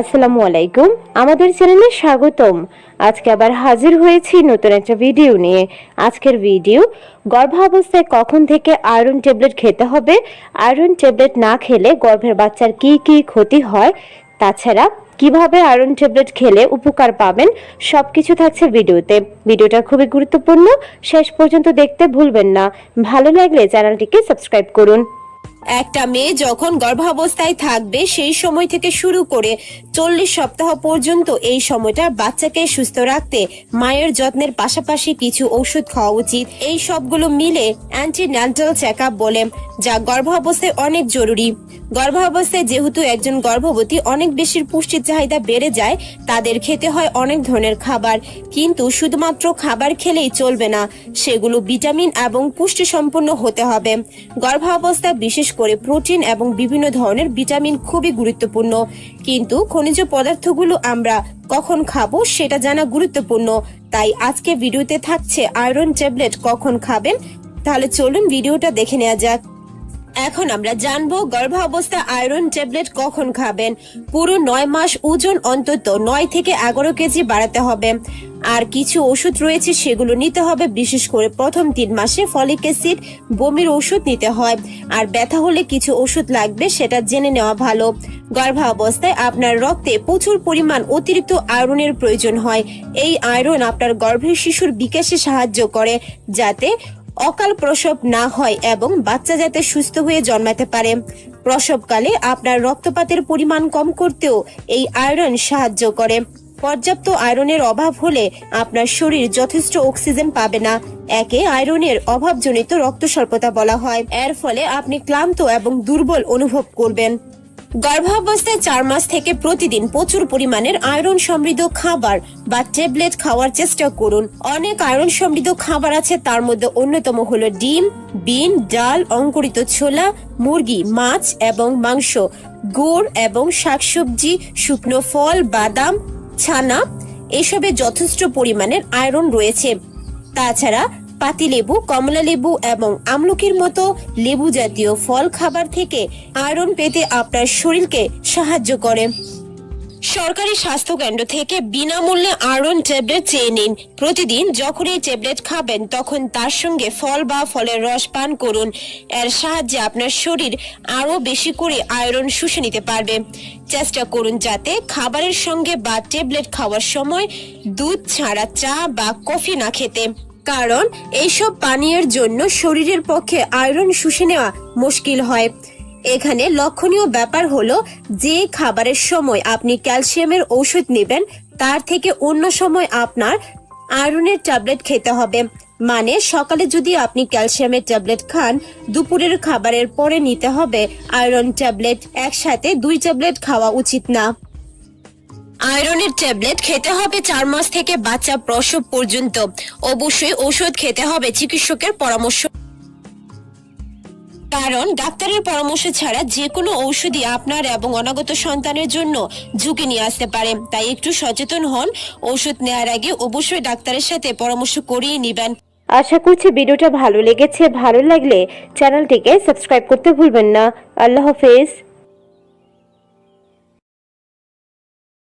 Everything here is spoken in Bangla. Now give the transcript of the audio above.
আসসালামু আলাইকুম। আমাদের চ্যানেলে স্বাগতম। আজকে আবার হাজির হয়েছি নতুন একটা ভিডিও নিয়ে। আজকের ভিডিও, গর্ভাবস্থায় কখন থেকে আয়রন ট্যাবলেট খেতে হবে? আয়রন ট্যাবলেট না খেলে গর্ভের বাচ্চার কি কি ক্ষতি হয়? তাছাড়া কীভাবে আয়রন ট্যাবলেট খেলে উপকার পাবেন? সবকিছু থাকছে ভিডিওতে। ভিডিওটা খুবই গুরুত্বপূর্ণ। শেষ পর্যন্ত দেখতে ভুলবেন না। ভালো লাগলে চ্যানেলটিকে সাবস্ক্রাইব করুন। একটা মেয়ে যখন গর্ভাবস্থায় থাকবে, সেই সময় থেকে শুরু করে চল্লিশ সপ্তাহ পর্যন্ত এই সময়টা বাচ্চাকে সুস্থ রাখতে মায়ের যত্নের পাশাপাশি কিছু ওষুধ খাওয়া উচিত। এই সবগুলো মিলে অ্যান্টিন্যান্টাল চেক আপ বলে, যা গর্ভাবস্থায় অনেক জরুরি। গর্ভাবস্থায় যেহেতু একজন গর্ভবতী, অনেক বেশি পুষ্টির চাহিদা বেড়ে যায়, তাদের খেতে হয় অনেক ধরনের খাবার। কিন্তু শুধুমাত্র খাবার খেলেই চলবে না, সেগুলো ভিটামিন এবং পুষ্টি সম্পন্ন হতে হবে। গর্ভাবস্থায় বিশেষ করে প্রোটিন এবং বিভিন্ন ধরনের ভিটামিন খুবই গুরুত্বপূর্ণ। কিন্তু খনিজ পদার্থগুলো আমরা কখন খাব সেটা জানা গুরুত্বপূর্ণ। তাই আজকে ভিডিওতে থাকছে আয়রন ট্যাবলেট কখন খাবেন? তাহলে চলুন ভিডিওটা দেখে নেওয়া যাক। এখন আমরা জানব গর্ভাবস্থা আয়রন ট্যাবলেট কখন খাবেন? পুরো নয় মাস ওজন অন্তত নয় থেকে এগারো কেজি বাড়াতে হবে। আর কিছু ওষুধ রয়েছে, সেগুলো নিতে হবে। বিশেষ করে প্রথম তিন মাসে ফলিক অ্যাসিড, বমির ওষুধ নিতে হয়। আর ব্যথা হলে কিছু ওষুধ লাগবে, সেটা জেনে নেওয়া ভালো। গর্ভাবস্থায় আপনার রক্তে প্রচুর পরিমাণ অতিরিক্ত আয়রনের প্রয়োজন হয়। এই আয়রন আপনার গর্ভের শিশুর বিকাশে সাহায্য করে, যাতে অকাল প্রসব না হয় এবং বাচ্চা যাতে সুস্থ হয়ে জন্মাতে পারে। প্রসবকালে আপনার রক্তপাতের পরিমাণ কম করতেও এই আয়রন সাহায্য করে। পর্যাপ্ত আয়রনের অভাব হলে আপনার শরীর যথেষ্ট অক্সিজেন পাবে না। একে আয়রনের অভাবজনিত রক্ত স্বল্পতা বলা হয়। এর ফলে আপনি ক্লান্ত এবং দুর্বল অনুভব করবেন। গর্ভাবস্থায় চার মাস থেকে প্রতিদিন প্রচুর পরিমাণের আয়রন সমৃদ্ধ খাবার বা ট্যাবলেট খাওয়ার চেষ্টা করুন। অনেক আয়রন সমৃদ্ধ খাবার আছে, তার মধ্যে অন্যতম হলো ডিম, বিন, ডাল, অঙ্কুরিত ছোলা, মুরগি, মাছ এবং মাংস, গুড় এবং শাকসবজি, শুকনো ফল, বাদাম ছানা, এসবে যথেষ্ট পরিমাণের আয়রন রয়েছে। তাছাড়া পাতিলেবু কমলা লেবু এবং আমলকির মতো লেবু জাতীয় ফল খাবার থেকে আয়রন পেতে আপনার শরীরকে সাহায্য করে। সরকারি স্বাস্থ্য কেন্দ্র থেকে বিনামূল্যে আয়রন ট্যাবলেট চেয়ে নিন। প্রতিদিন যখন এই ট্যাবলেট খাবেন, তখন তার সঙ্গে ফল বা ফলের রস পান করুন। এর সাহায্যে আপনার শরীর আরও বেশি করে আয়রন শুষে নিতে পারবে। চেষ্টা করুন যাতে খাবারের সঙ্গে বা ট্যাবলেট খাওয়ার সময় দুধ, ছাড়া চা বা কফি না খেতে। কারণ এইসব পানীয়ের জন্য শরীরের পক্ষে আয়রন শুষে নেওয়া মুশকিল হয়। এখানে লক্ষণীয় ব্যাপার হলো যে খাবারের সময় আপনি ক্যালসিয়ামের ঔষধ নেবেন, তার থেকে অন্য সময় আপনার আয়রনের ট্যাবলেট খেতে হবে। মানে সকালে যদি আপনি ক্যালসিয়ামের ট্যাবলেট খান, দুপুরের খাবারের পরে নিতে হবে আয়রন ট্যাবলেট। একসাথে দুই ট্যাবলেট খাওয়া উচিত না। আয়রনের ট্যাবলেট খেতে হবে চার মাস থেকে বাচ্চা প্রসব পর্যন্ত। অবশ্যই ওষুধ খেতে হবে চিকিৎসকের পরামর্শ। কারণ ডাক্তারের পরামর্শ ছাড়া যে কোনো ঔষধই আপনার এবং অনাগত সন্তানের জন্য ঝুঁকি নিয়ে আসতে পারে। তাই একটু সচেতন হন। ওষুধ নেওয়ার আগে অবশ্যই ডাক্তারের সাথে পরামর্শ করিয়ে নেবেন। আশা করছি ভিডিওটা ভালো লেগেছে। ভালো লাগলে চ্যানেলটিকে সাবস্ক্রাইব করতে ভুলবেন না। আল্লাহ হাফেজ।